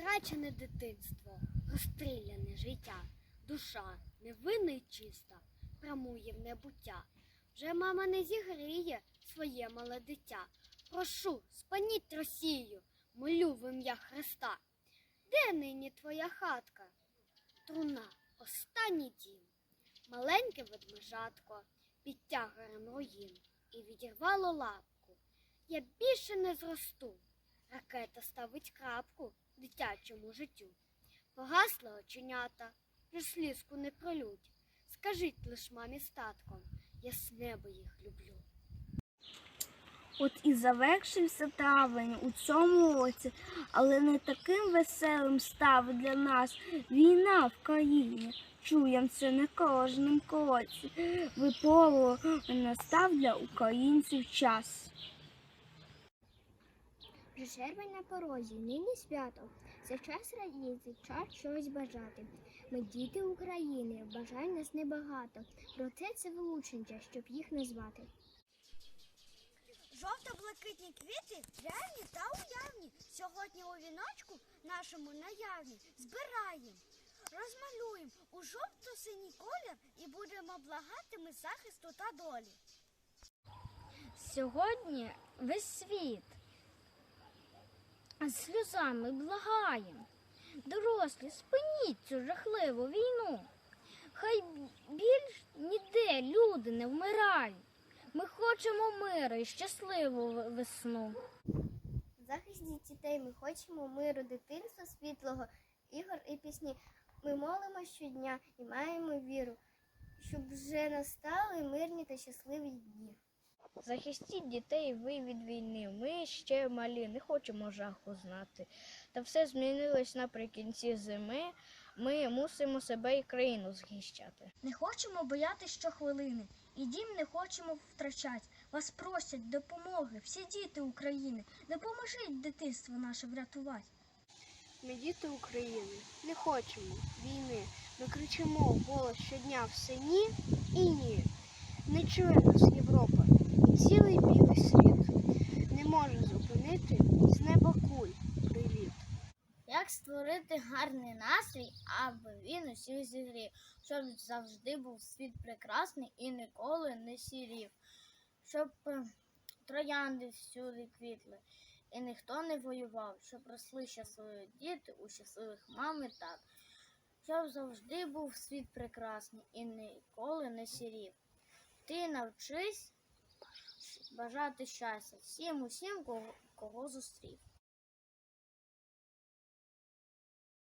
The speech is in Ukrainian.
Втрачене дитинство, розстріляне життя, душа невинна й чиста, прямує в небуття. Вже мама не зігріє своє мале дитя. Прошу, спаніть Росію, молю в ім'я Христа. Де нині твоя хатка? Труна, останній дім. Маленьке ведмежатко під тягарем руїн і відірвало лапку. Я більше не зросту. Ракета ставить крапку дитячому життю. Погасла оченята, вже слізку не пролють. Скажіть лиш мамі з татком, я з неба їх люблю. От і завершився травень у цьому році, але не таким веселим став для нас війна в країні. Чуєм це не кожним кроці. Випоро настав для українців час. Вже червень на порозі, нині свято. Це час радіти, час щось бажати. Ми діти України, бажань нас небагато. Проте це вилучення, щоб їх назвати. Жовто-блакитні квіти реальні та уявні. Сьогодні у віночку нашому наявні збираємо, розмалюємо у жовто-синій колір і будемо благати ми захисту та долі. Сьогодні весь світ сльозами благає. Дорослі, спиніть цю жахливу війну. Хай більш ніде люди не вмирають. Ми хочемо миру і щасливу весну. захисті дітей ми хочемо миру, дитинства, світлого, ігор і пісні. Ми молимо щодня і маємо віру, щоб вже настали мирні та щасливі дні. Захистіть дітей ви від війни. Ми ще малі, не хочемо жаху знати. Та все змінилось наприкінці зими. Ми мусимо себе і країну захищати. Не хочемо бояти щохвилини, і дім не хочемо втрачати. Вас просять допомоги, всі діти України. Допоможіть дитинство наше врятувати. Ми діти України, не хочемо війни. Ми кричимо в голос щодня все ні і ні. Не чує нас Європа цілий білий світ. Не може зупинити з неба куль приліт. Як створити гарний настрій, аби він усіх зігрів, щоб завжди був світ прекрасний і ніколи не сірів, щоб е, троянди всюди квітли, і ніхто не воював, щоб росли щасливі діти у щасливих мам і тат, щоб завжди був світ прекрасний і ніколи не сірів. Ти навчись бажати щастя всім усім, кого, кого зустрів.